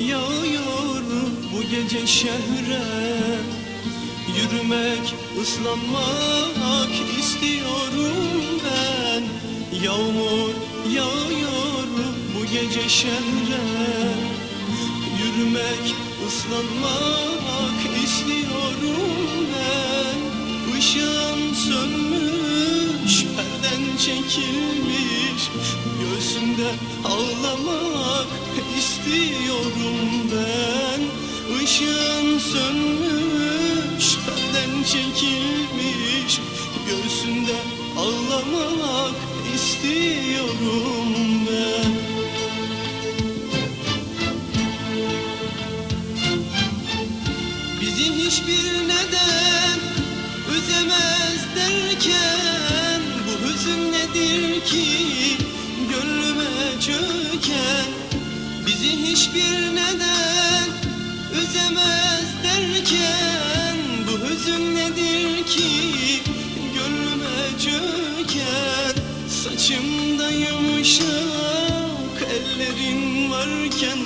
Yağıyor bu gece şehre. Yürümek, ıslanmak istiyorum ben. Yağmur yağıyor bu gece şehre. Yürümek, ıslanmak istiyorum ben. İstiyorum ben Işığın sönmüş, perden çekilmiş. Göğsümde ağlamak istiyorum ben. Bizi hiçbir neden üzemez derken Bu hüzün nedir ki? Gönlüme çöken hiçbir neden üzemez derken Bu hüzün nedir ki gönlüme çöken? Saçımda yumuşak ellerin varken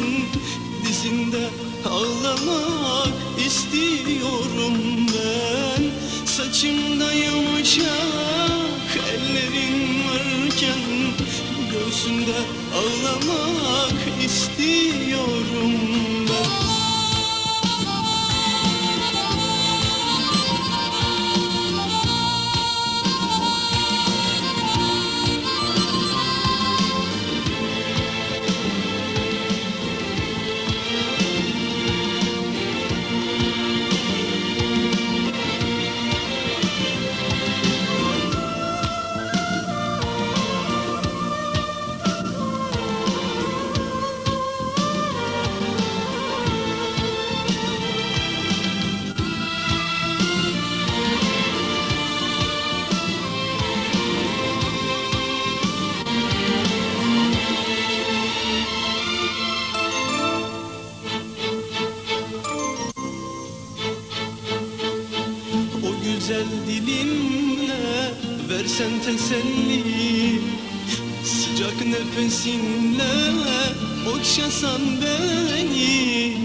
Dizinde ağlamak istiyorum ben. Saçımda yumuşak ellerin varken Göğsünde ağlamak istiyorum versen teselli Sıcak nefesinle okşasan beni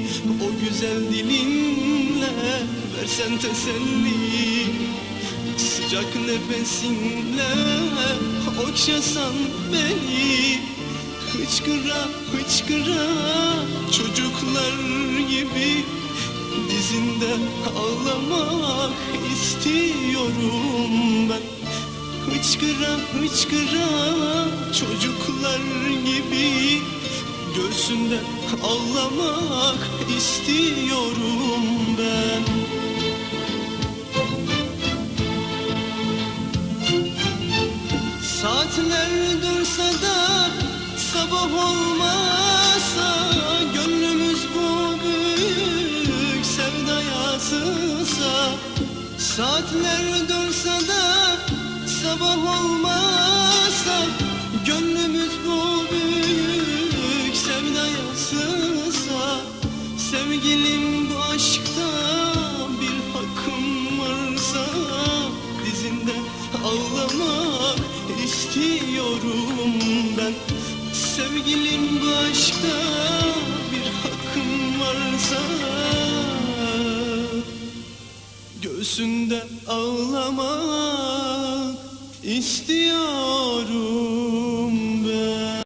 O güzel dilinle versen teselli Sıcak nefesinle okşasan beni. Hıçkıra hıçkıra çocuklar gibi Dizinde ağlamak istiyorum ben Hıçkıra hıçkıra çocuklar gibi Göğsünde ağlamak istiyorum ben. Saatler dursa da sabah olmasa Sevgilim bu aşkta bir hakkım varsa Dizinde ağlamak istiyorum ben. Sevgilim bu aşkta bir hakkım varsa Göğsünde ağlamak istiyorum